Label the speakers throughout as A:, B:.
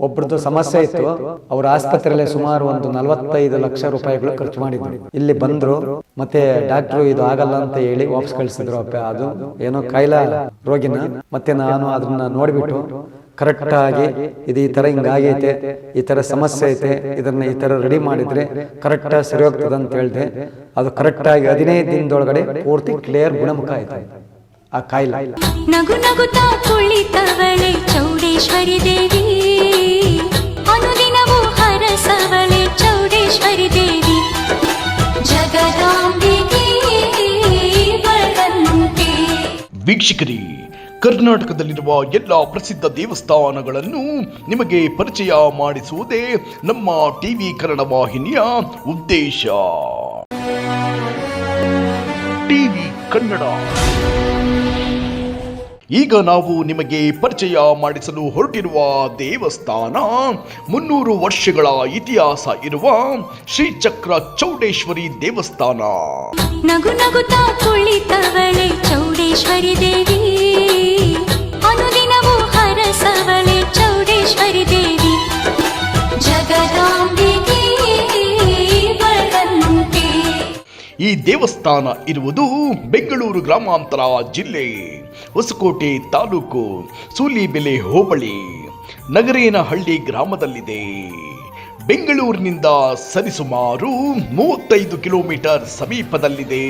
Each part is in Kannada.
A: ಒಬ್ರದ್ದು ಸಮಸ್ಯೆ ಇತ್ತು. ಅವ್ರ ಆಸ್ಪತ್ರೆಯಲ್ಲಿ ಸುಮಾರು ಒಂದು ನಲವತ್ತೈದು ಲಕ್ಷ ರೂಪಾಯಿಗಳು ಖರ್ಚು ಮಾಡಿದ್ರು. ಇಲ್ಲಿ ಬಂದ್ರು, ಮತ್ತೆ ಡಾಕ್ಟ್ರು ಇದು ಆಗಲ್ಲ ಅಂತ ಹೇಳಿ ವಾಪಸ್ ಕಳಿಸಿದ್ರು ಅಪ್ಪ. ಅದು ಏನೋ ಕಾಯಿಲೆ ರೋಗಿನ, ಮತ್ತೆ ನಾನು ಅದನ್ನ ನೋಡ್ಬಿಟ್ಟು ಕರೆಕ್ಟ್ ಆಗಿ ಇದು ಈ ತರ ಹಿಂಗಾಗೈತೆ ಈ ತರ ಸಮಸ್ಯೆ ಐತೆ, ಇದನ್ನ ಈ ತರ ರೆಡಿ ಮಾಡಿದ್ರೆ ಕರೆಕ್ಟ್ ಸರಿ ಹೋಗ್ತದೆ ಅಂತ ಹೇಳಿದೆ. ಅದು ಕರೆಕ್ಟ್ ಆಗಿ ಹದಿನೈದು ದಿನದೊಳಗಡೆ ಪೂರ್ತಿ ಕ್ಲಿಯರ್ ಗುಣಮುಖ ಆಯ್ತು. ಆ ಕಾಯಿಲೆ.
B: ನಗು ನಗುತ್ತಾ ಕುಳಿತವಳೆ ಚೌಡೇಶ್ವರಿ ದೇವಿ. ಅನುದಿನವೂ ಹರಸವಳೆ ಚೌಡೇಶ್ವರಿ ದೇವಿ. ಜಗದಾಂಬಿಕೆ
C: ವೀಕ್ಷಕರೇ ಕರ್ನಾಟಕದಲ್ಲಿರುವ ಎಲ್ಲ ಪ್ರಸಿದ್ಧ ದೇವಸ್ಥಾನಗಳನ್ನು ನಿಮಗೆ ಪರಿಚಯ ಮಾಡಿಸುವುದೇ ನಮ್ಮ ಟಿವಿ ಕನ್ನಡ ವಾಹಿನಿಯ ಉದ್ದೇಶ. ಟಿವಿ ಕನ್ನಡ. ಈಗ ನಾವು ನಿಮಗೆ ಪರಿಚಯ ಮಾಡಿಸಲು ಹೊರಟಿರುವ ದೇವಸ್ಥಾನ. ಮುನ್ನೂರು ವರ್ಷಗಳ ಇತಿಹಾಸ ಇರುವ ಶ್ರೀಚಕ್ರ ಚೌಡೇಶ್ವರಿ ದೇವಸ್ಥಾನ.
B: ನಗು ನಗುತ್ತಾ ಕುಳಿತವಳೆ ಚೌಡೇಶ್ವರಿ ದೇವಿ. ಅನುದಿನವೂ ಹರಸವಳೆ ಚೌಡೇಶ್ವರಿ ದೇವಿ.
C: ಈ ದೇವಸ್ಥಾನ ಇರುವುದು ಬೆಂಗಳೂರು ಗ್ರಾಮಾಂತರ ಜಿಲ್ಲೆ. ಹೊಸಕೋಟೆ ತಾಲೂಕು ಸೂಲಿಬೆಲೆ ಹೋಬಳಿ ನಗರೇನಹಳ್ಳಿ ಗ್ರಾಮದಲ್ಲಿದೆ. ಬೆಂಗಳೂರಿನಿಂದ ಸರಿಸುಮಾರು ಮೂವತ್ತೈದು ಕಿಲೋಮೀಟರ್ ಸಮೀಪದಲ್ಲಿದೆ.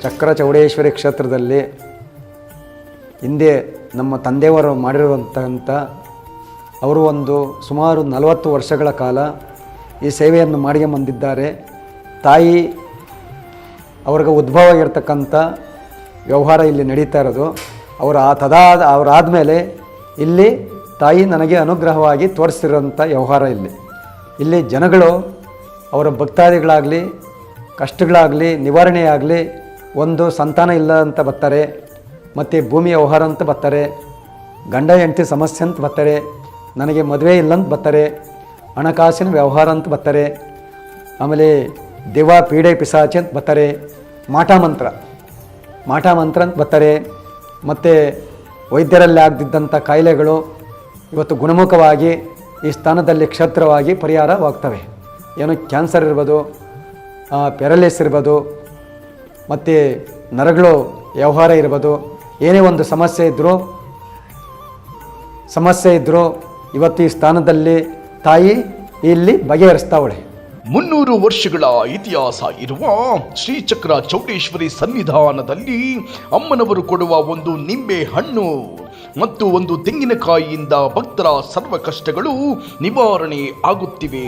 A: ಚಕ್ರ ಚೌಡೇಶ್ವರಿ ಕ್ಷೇತ್ರದಲ್ಲಿ ಹಿಂದೆ ನಮ್ಮ ತಂದೆಯವರು ಮಾಡಿರುವಂತಹ ಅವರು ಒಂದು ಸುಮಾರು ನಲವತ್ತು ವರ್ಷಗಳ ಕಾಲ ಈ ಸೇವೆಯನ್ನು ಮಾಡಿಗೆ ಬಂದಿದ್ದಾರೆ. ತಾಯಿ ಅವ್ರಿಗೆ ಉದ್ಭವ ಆಗಿರ್ತಕ್ಕಂಥ ವ್ಯವಹಾರ ಇಲ್ಲಿ ನಡೀತಾ ಇರೋದು. ಅವರು ಆ ಅವರಾದ ಮೇಲೆ ಇಲ್ಲಿ ತಾಯಿ ನನಗೆ ಅನುಗ್ರಹವಾಗಿ ತೋರಿಸಿರೋಂಥ ವ್ಯವಹಾರ ಇಲ್ಲಿ. ಇಲ್ಲಿ ಜನಗಳು ಅವರ ಭಕ್ತಾದಿಗಳಾಗಲಿ, ಕಷ್ಟಗಳಾಗಲಿ, ನಿವಾರಣೆಯಾಗಲಿ ಒಂದು ಸಂತಾನ ಇಲ್ಲ ಅಂತ ಬರ್ತಾರೆ. ಮತ್ತು ಭೂಮಿ ವ್ಯವಹಾರ ಅಂತ ಬರ್ತಾರೆ. ಗಂಡ ಹೆಂಡತಿ ಸಮಸ್ಯೆ ಅಂತ ಬರ್ತಾರೆ. ನನಗೆ ಮದುವೆ ಇಲ್ಲ ಅಂತ ಬರ್ತಾರೆ. ಹಣಕಾಸಿನ ವ್ಯವಹಾರ ಅಂತ ಬರ್ತಾರೆ. ಆಮೇಲೆ ದೆವ್ವ ಪೀಡೆ ಪಿಸಾಚಿ ಅಂತ ಬರ್ತಾರೆ. ಮಾಟ ಮಂತ್ರ. ಮಾಟ ಮಂತ್ರ ಅಂತ ಬರ್ತಾರೆ. ಮತ್ತು ವೈದ್ಯರಲ್ಲಿ ಆಗದಿದ್ದಂಥ ಕಾಯಿಲೆಗಳು ಇವತ್ತು ಗುಣಮುಖವಾಗಿ ಈ ಸ್ಥಾನದಲ್ಲಿ ಕ್ಷೇತ್ರವಾಗಿ ಪರಿಹಾರವಾಗ್ತವೆ. ಏನು ಕ್ಯಾನ್ಸರ್ ಇರ್ಬೋದು ಪೆರಲಿಸ್ ಇರ್ಬೋದು, ಮತ್ತು ನರಗಳು ವ್ಯವಹಾರ ಇರ್ಬೋದು ಏನೇ ಒಂದು ಸಮಸ್ಯೆ ಇದ್ದರೂ ಸಮಸ್ಯೆ ಇದ್ದರೂ ಇವತ್ತು ಈ ಸ್ಥಾನದಲ್ಲಿ ತಾಯಿ ಇಲ್ಲಿ ಬಗೆಹರಿಸ್ತಾವಳೆ.
C: ಮುನ್ನೂರು ವರ್ಷಗಳ ಇತಿಹಾಸ ಇರುವ ಶ್ರೀಚಕ್ರ ಚೌಡೇಶ್ವರಿ ಸನ್ನಿಧಾನದಲ್ಲಿ ಅಮ್ಮನವರು ಕೊಡುವ ಒಂದು ನಿಂಬೆ ಹಣ್ಣು ಮತ್ತು ಒಂದು ತೆಂಗಿನಕಾಯಿಯಿಂದ ಭಕ್ತರ ಸರ್ವ ಕಷ್ಟಗಳು ನಿವಾರಣೆ ಆಗುತ್ತಿವೆ.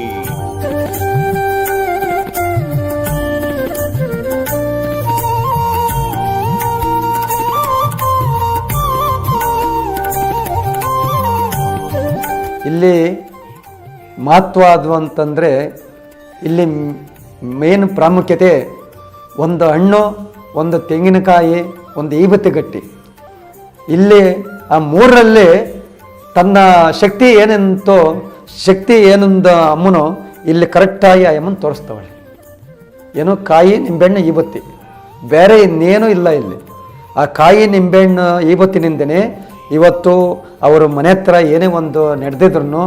A: ಇಲ್ಲಿ ಮಹತ್ವ ಅದು ಅಂತಂದರೆ ಇಲ್ಲಿ ಮೇನ್ ಪ್ರಾಮುಖ್ಯತೆ ಒಂದು ಹಣ್ಣು, ಒಂದು ತೆಂಗಿನಕಾಯಿ, ಒಂದು ಈಬತ್ತಿ ಗಟ್ಟಿ. ಇಲ್ಲಿ ಆ ಮೂರರಲ್ಲಿ ತನ್ನ ಶಕ್ತಿ ಏನೆಂತೋ, ಶಕ್ತಿ ಏನೊಂದು ಅಮ್ಮನೋ ಇಲ್ಲಿ ಕರೆಕ್ಟಾಗಿ ಆ ಅಮ್ಮನ ತೋರಿಸ್ತವಳೆ. ಏನೋ, ಕಾಯಿ, ನಿಂಬೆಹಣ್ಣು, ಈಬತ್ತಿ. ಬೇರೆ ಇನ್ನೇನೂ ಇಲ್ಲ ಇಲ್ಲಿ. ಆ ಕಾಯಿ, ನಿಂಬೆಹಣ್ಣು, ಈಬತ್ತಿನಿಂದನೇ ಇವತ್ತು ಅವರು ಮನೆ ಹತ್ರ ಏನೇ ಒಂದು ನಡೆದಿದ್ರು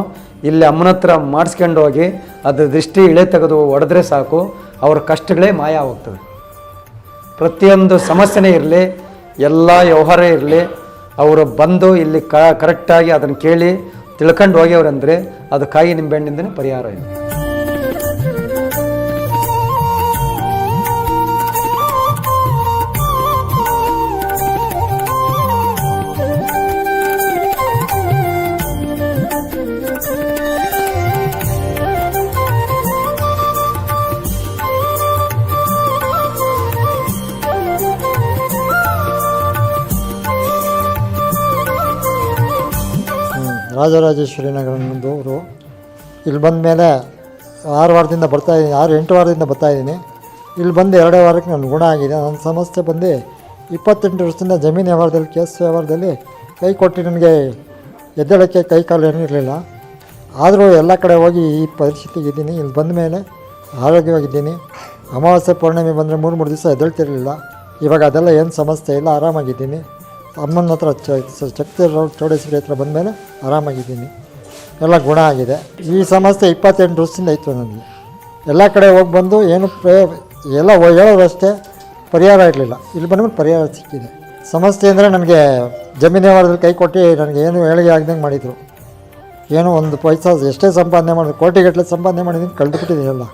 A: ಇಲ್ಲಿ ಅಮ್ಮನ ಹತ್ರ ಮಾಡಿಸ್ಕೊಂಡು ಹೋಗಿ ಅದು ದೃಷ್ಟಿ ಇಳೆ ತೆಗೆದು ಹೊಡೆದ್ರೆ ಸಾಕು, ಅವ್ರ ಕಷ್ಟಗಳೇ ಮಾಯ ಹೋಗ್ತವೆ ಪ್ರತಿಯೊಂದು ಸಮಸ್ಯೆನೇ ಇರಲಿ, ಎಲ್ಲ ವ್ಯವಹಾರ ಇರಲಿ, ಅವರು ಬಂದು ಇಲ್ಲಿ ಕ ಕರೆಕ್ಟಾಗಿ ಅದನ್ನು ಕೇಳಿ ತಿಳ್ಕೊಂಡು ಹೋಗ್ಯವ್ರಂದರೆ ಅದು ಕಾಯಿ ನಿಂಬೆಹಣ್ಣಿಂದನೇ ಪರಿಹಾರ ಇದೆ.
D: ರಾಜರಾಜೇಶ್ವರಿ ನಗರದವರು ಇಲ್ಲಿ ಬಂದ ಮೇಲೆ ಆರು ವಾರದಿಂದ ಬರ್ತಾಯಿದ್ದೀನಿ ಆರು ಎಂಟು ವಾರದಿಂದ ಬರ್ತಾಯಿದ್ದೀನಿ ಇಲ್ಲಿ ಬಂದು ಎರಡೇ ವಾರಕ್ಕೆ ನನ್ನ ಗುಣ ಆಗಿದೆ. ನನ್ನ ಸಮಸ್ಯೆ ಬಂದು ಇಪ್ಪತ್ತೆಂಟು ವರ್ಷದಿಂದ ಜಮೀನು ವ್ಯವಹಾರದಲ್ಲಿ, ಕೇಸ್ ವ್ಯವಹಾರದಲ್ಲಿ ಕೈ ಕೊಟ್ಟು ನನಗೆ ಎದ್ದೇಳೋಕ್ಕೆ ಕೈ ಕಾಲು ಏನೂ ಇರಲಿಲ್ಲ. ಆದರೂ ಎಲ್ಲ ಕಡೆ ಹೋಗಿ ಈ ಪರಿಸ್ಥಿತಿಗೆ ಇದ್ದೀನಿ. ಇಲ್ಲಿ ಬಂದ ಮೇಲೆ ಆರೋಗ್ಯವಾಗಿದ್ದೀನಿ. ಅಮಾವಾಸ್ಯೆ ಪೌರ್ಣಿಮೆ ಬಂದರೆ ಮೂರು ಮೂರು ದಿವಸ ಎದ್ದೇಳ್ತಿರಲಿಲ್ಲ. ಇವಾಗ ಅದೆಲ್ಲ ಏನು ಸಮಸ್ಯೆ ಇಲ್ಲ, ಆರಾಮಾಗಿದ್ದೀನಿ. ಅಮ್ಮನ ಹತ್ರ ಶಕ್ತಿ ಚೌಡೇಶ್ವರಿ ಹತ್ರ ಬಂದಮೇಲೆ ಆರಾಮಾಗಿದ್ದೀನಿ. ಎಲ್ಲ ಗುಣ ಆಗಿದೆ. ಈ ಸಮಸ್ಯೆ ಇಪ್ಪತ್ತೆಂಟು ವರ್ಷದಿಂದ ಇತ್ತು ನನಗೆ. ಎಲ್ಲ ಕಡೆ ಹೋಗಿ ಬಂದು ಏನು ಪ್ರೇ ಎಲ್ಲ ಹೇಳೋದಷ್ಟೇ ಪರಿಹಾರ ಇರಲಿಲ್ಲ. ಇಲ್ಲಿ ಬಂದ್ಮೇಲೆ ಪರಿಹಾರ ಸಿಕ್ಕಿದೆ. ಸಮಸ್ಯೆ ಅಂದರೆ ನನಗೆ ಜಮೀನು ಕೈ ಕೊಟ್ಟು ನನಗೆ ಏನು ಹೇಳಿಗೆ ಆಗ್ದಂಗೆ ಮಾಡಿದರು. ಏನೋ ಒಂದು ಪೈಸಾ ಎಷ್ಟೇ ಸಂಪಾದನೆ ಮಾಡಿದ್ರು, ಕೋಟಿಗಟ್ಟಲೆ ಸಂಪಾದನೆ ಮಾಡಿದ್ದೀನಿ ಕಳೆದುಬಿಟ್ಟಿದ್ದೀನಿ ಎಲ್ಲ.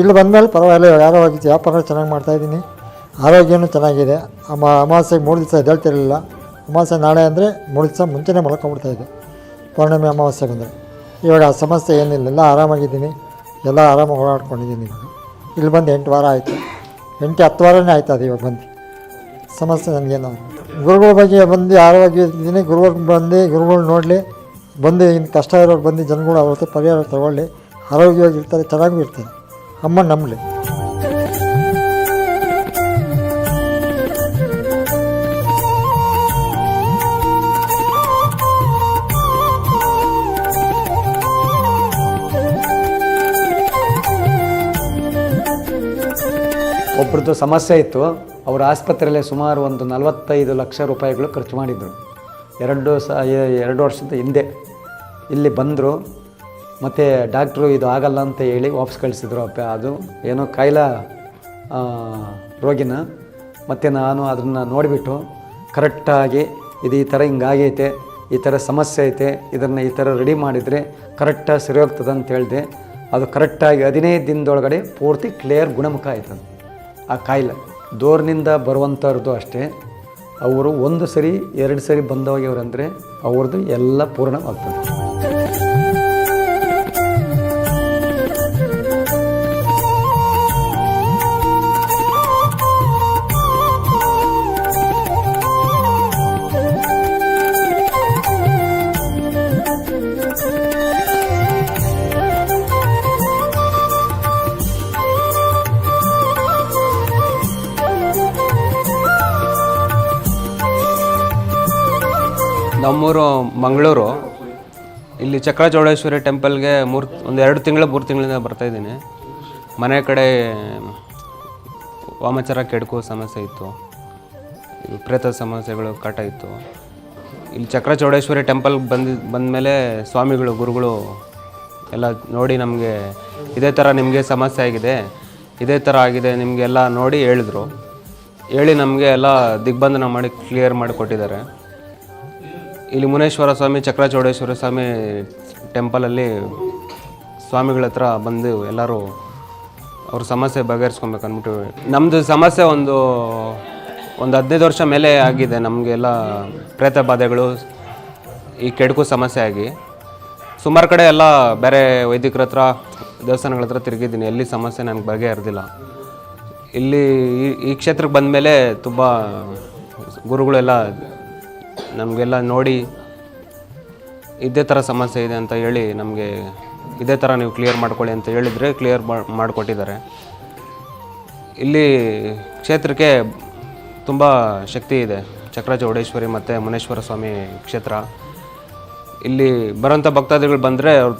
D: ಇಲ್ಲಿ ಬಂದಮೇಲೆ ಪರವಾಗಿಲ್ಲ, ಯಾರೋ ವ್ಯಾಪಾರ ಚೆನ್ನಾಗಿ ಮಾಡ್ತಾಯಿದ್ದೀನಿ ಆರೋಗ್ಯನೂ ಚೆನ್ನಾಗಿದೆ. ಅಮ್ಮ ಅಮಾವಾಸ್ಯೆಗೆ ಮೂರು ದಿವಸ ಎದ್ದೇಳ್ತಿರಲಿಲ್ಲ ಅಮಾವಾಸ್ಯೆ ನಾಳೆ ಅಂದರೆ ಮೂರು ದಿವಸ ಮುಂಚೆನೇ ಮಲ್ಕೊಂಡ್ಬಿಡ್ತಾಯಿದ್ದೆ ಪೌರ್ಣಮಿ ಅಮಾವಾಸ್ಯೆ ಬಂದರೆ. ಇವಾಗ ಆ ಸಮಸ್ಯೆ ಏನಿಲ್ಲ. ಎಲ್ಲ ಆರಾಮಾಗಿದ್ದೀನಿ. ಎಲ್ಲ ಆರಾಮಾಗಿ ಓಡಾಡ್ಕೊಂಡಿದ್ದೀನಿ ಇವಾಗ. ಇಲ್ಲಿ ಬಂದು ಎಂಟು ವಾರ ಆಯಿತು. ಎಂಟು, ಹತ್ತು ವಾರನೇ ಆಯ್ತು ಅದು ಇವಾಗ ಬಂದು. ಸಮಸ್ಯೆ ನನಗೇನು ಗುರುಗಳ ಬಗ್ಗೆ ಬಂದು ಆರೋಗ್ಯದ್ದೀನಿ ಗುರುಗಳು ಬಂದು, ಗುರುಗಳು ನೋಡಲಿ. ಬಂದು ಇನ್ನು ಕಷ್ಟ ಇರೋರು ಬಂದು ಜನಗಳು ಅವ್ರ ಹತ್ರ ಪರಿಹಾರ ತಗೊಳ್ಳಿ. ಆರೋಗ್ಯವಾಗಿರ್ತಾರೆ, ಚೆನ್ನಾಗೂ ಇರ್ತಾರೆ. ಅಮ್ಮ ನಂಬಲಿ.
A: ಒಬ್ರದ್ದು ಸಮಸ್ಯೆ ಇತ್ತು. ಅವರ ಆಸ್ಪತ್ರೆಯಲ್ಲೇ ಸುಮಾರು ಒಂದು ನಲವತ್ತೈದು ಲಕ್ಷ ರೂಪಾಯಿಗಳು ಖರ್ಚು ಮಾಡಿದರು. ಎರಡು ಸ ಎರಡು ವರ್ಷದ ಹಿಂದೆ ಇಲ್ಲಿ ಬಂದರು. ಮತ್ತು ಡಾಕ್ಟ್ರು ಇದು ಆಗಲ್ಲ ಅಂತ ಹೇಳಿ ವಾಪಸ್ ಕಳಿಸಿದ್ರು ಅಪ್ಪ. ಅದು ಏನೋ ಕಾಯಿಲ ರೋಗಿನ. ಮತ್ತು ನಾನು ಅದನ್ನು ನೋಡಿಬಿಟ್ಟು ಕರೆಕ್ಟಾಗಿ ಇದು ಈ ಥರ ಹಿಂಗಾಗೈತೆ, ಈ ಥರ ಸಮಸ್ಯೆ ಐತೆ, ಇದನ್ನು ಈ ಥರ ರೆಡಿ ಮಾಡಿದರೆ ಕರೆಕ್ಟಾಗಿ ಸರಿ ಹೋಗ್ತದೆ ಅಂತ ಹೇಳಿದೆ. ಅದು ಕರೆಕ್ಟಾಗಿ ಹದಿನೈದು ದಿನದೊಳಗಡೆ ಪೂರ್ತಿ ಕ್ಲಿಯರ್ ಗುಣಮುಖ ಆಯ್ತದೆ ಆ ಕಾಯಿಲೆ. ದೂರನಿಂದ ಬರುವಂಥವ್ರದ್ದು ಅಷ್ಟೇ. ಅವರು ಒಂದು ಸರಿ ಎರಡು ಸರಿ ಬಂದೋಗ್ಯವ್ರಂದರೆ ಅವ್ರದ್ದು ಎಲ್ಲ ಪೂರ್ಣವಾಗ್ತದೆ.
E: ನಮ್ಮೂರು ಮಂಗಳೂರು. ಇಲ್ಲಿ ಚಕ್ರಚೌಡೇಶ್ವರಿ ಟೆಂಪಲ್ಗೆ ಮೂರು, ಒಂದು ಎರಡು ತಿಂಗಳು, ಮೂರು ತಿಂಗಳಿಂದ ಬರ್ತಾಯಿದ್ದೀನಿ ಮನೆ ಕಡೆ ವಾಮಚಾರ ಕೆಡಕೋ ಸಮಸ್ಯೆ ಇತ್ತು. ಇದು ಪ್ರೇತ ಸಮಸ್ಯೆಗಳು ಕಾಟ ಇತ್ತು. ಇಲ್ಲಿ ಚಕ್ರಚೌಡೇಶ್ವರಿ ಟೆಂಪಲ್ ಬಂದ, ಬಂದಮೇಲೆ ಸ್ವಾಮಿಗಳು, ಗುರುಗಳು ಎಲ್ಲ ನೋಡಿ ನಮಗೆ ಇದೇ ಥರ ನಿಮಗೆ ಸಮಸ್ಯೆ ಆಗಿದೆ. ಇದೇ ಥರ ಆಗಿದೆ ನಿಮಗೆಲ್ಲ ನೋಡಿ ಹೇಳಿದ್ರು. ಹೇಳಿ ನಮಗೆ ಎಲ್ಲ ದಿಗ್ಬಂಧನ ಮಾಡಿ ಕ್ಲಿಯರ್ ಮಾಡಿ ಕೊಟ್ಟಿದ್ದಾರೆ. ಇಲ್ಲಿ ಮುನೇಶ್ವರ ಸ್ವಾಮಿ, ಚಕ್ರಚೌಡೇಶ್ವರ ಸ್ವಾಮಿ ಟೆಂಪಲಲ್ಲಿ ಸ್ವಾಮಿಗಳ ಹತ್ರ ಬಂದು ಎಲ್ಲರೂ ಅವ್ರ ಸಮಸ್ಯೆ ಬಗೆಹರಿಸ್ಕೊಬೇಕು ಅಂದ್ಬಿಟ್ಟು ನಮ್ಮದು ಸಮಸ್ಯೆ ಒಂದು ಒಂದು ಹದಿನೈದು ವರ್ಷ ಮೇಲೆ ಆಗಿದೆ ನಮಗೆಲ್ಲ ಪ್ರೇತ ಬಾಧೆಗಳು, ಈ ಕೆಡಕು ಸಮಸ್ಯೆ ಆಗಿ. ಸುಮಾರು ಕಡೆ ಎಲ್ಲ ಬೇರೆ ವೈದಿಕರ ಹತ್ರ, ದೇವಸ್ಥಾನಗಳ ಹತ್ರ ತಿರುಗಿದ್ದೀನಿ, ಎಲ್ಲಿ ಸಮಸ್ಯೆ ನನಗೆ ಬಗೆಹರಿದಿಲ್ಲ ಇಲ್ಲಿ ಈ- ಕ್ಷೇತ್ರಕ್ಕೆ ಬಂದಮೇಲೆ ತುಂಬ ಗುರುಗಳೆಲ್ಲ ನಮಗೆಲ್ಲ ನೋಡಿ ಇದೇ ಥರ ಸಮಸ್ಯೆ ಇದೆ ಅಂತ ಹೇಳಿ ನಮಗೆ ಇದೇ ಥರ ನೀವು ಕ್ಲಿಯರ್ ಮಾಡ್ಕೊಳ್ಳಿ ಅಂತ ಹೇಳಿದರೆ ಕ್ಲಿಯರ್ ಮಾಡಿಕೊಟ್ಟಿದ್ದಾರೆ. ಇಲ್ಲಿ ಕ್ಷೇತ್ರಕ್ಕೆ ತುಂಬ ಶಕ್ತಿ ಇದೆ. ಚಕ್ರಚೌಡೇಶ್ವರಿ ಮತ್ತು ಮುನೇಶ್ವರ ಸ್ವಾಮಿ ಕ್ಷೇತ್ರ. ಇಲ್ಲಿ ಬರೋಂಥ ಭಕ್ತಾದಿಗಳು ಬಂದರೆ ಅವ್ರ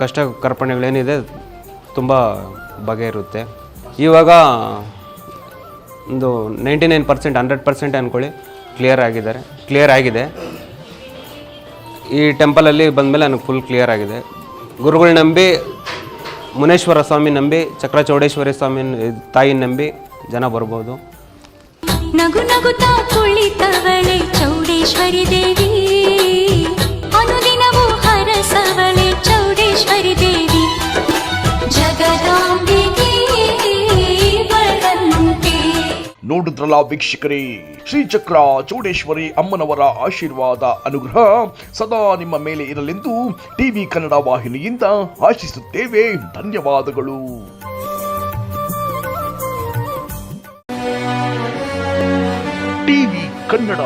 E: ಕಷ್ಟ ಕರ್ಪಣೆಗಳೇನಿದೆ ತುಂಬ ಬಗೆಯಿರುತ್ತೆ ಇವಾಗ ಒಂದು ninety nine percent hundred percent ಅಂದ್ಕೊಳ್ಳಿ ಕ್ಲಿಯರ್ ಆಗಿದ್ದಾರೆ. ಕ್ಲಿಯರ್ ಆಗಿದೆ. ಈ ಟೆಂಪಲಲ್ಲಿ ಬಂದಮೇಲೆ ನನಗೆ ಫುಲ್ ಕ್ಲಿಯರ್ ಆಗಿದೆ. ಗುರುಗಳು ನಂಬಿ, ಮುನೇಶ್ವರ ಸ್ವಾಮಿ ನಂಬಿ, ಚಕ್ರಚೌಡೇಶ್ವರಿ ಸ್ವಾಮಿ ತಾಯಿ ನಂಬಿ ಜನ ಬರ್ಬೋದು.
B: ನಗು ನಗುತ್ತಾ ಕುಳಿತವಳೆ ಚೌಡೇಶ್ವರಿ ದೇವಿ. ಅನುದಿನವೂ ಹರಸವಳೆ ಚೌಡೇಶ್ವರಿ ದೇವಿ. ಜಗದಾಂಬಿಕೆ
C: ನೋಡಿದ್ರಲ್ಲ ವೀಕ್ಷಕರೇ. ಶ್ರೀಚಕ್ರ ಚೌಡೇಶ್ವರಿ ಅಮ್ಮನವರ ಆಶೀರ್ವಾದ ಅನುಗ್ರಹ ಸದಾ ನಿಮ್ಮ ಮೇಲೆ ಇರಲೆಂದು ಟಿವಿ ಕನ್ನಡ ವಾಹಿನಿಯಿಂದ ಆಶಿಸುತ್ತೇವೆ. ಧನ್ಯವಾದಗಳು. ಟಿವಿ ಕನ್ನಡ.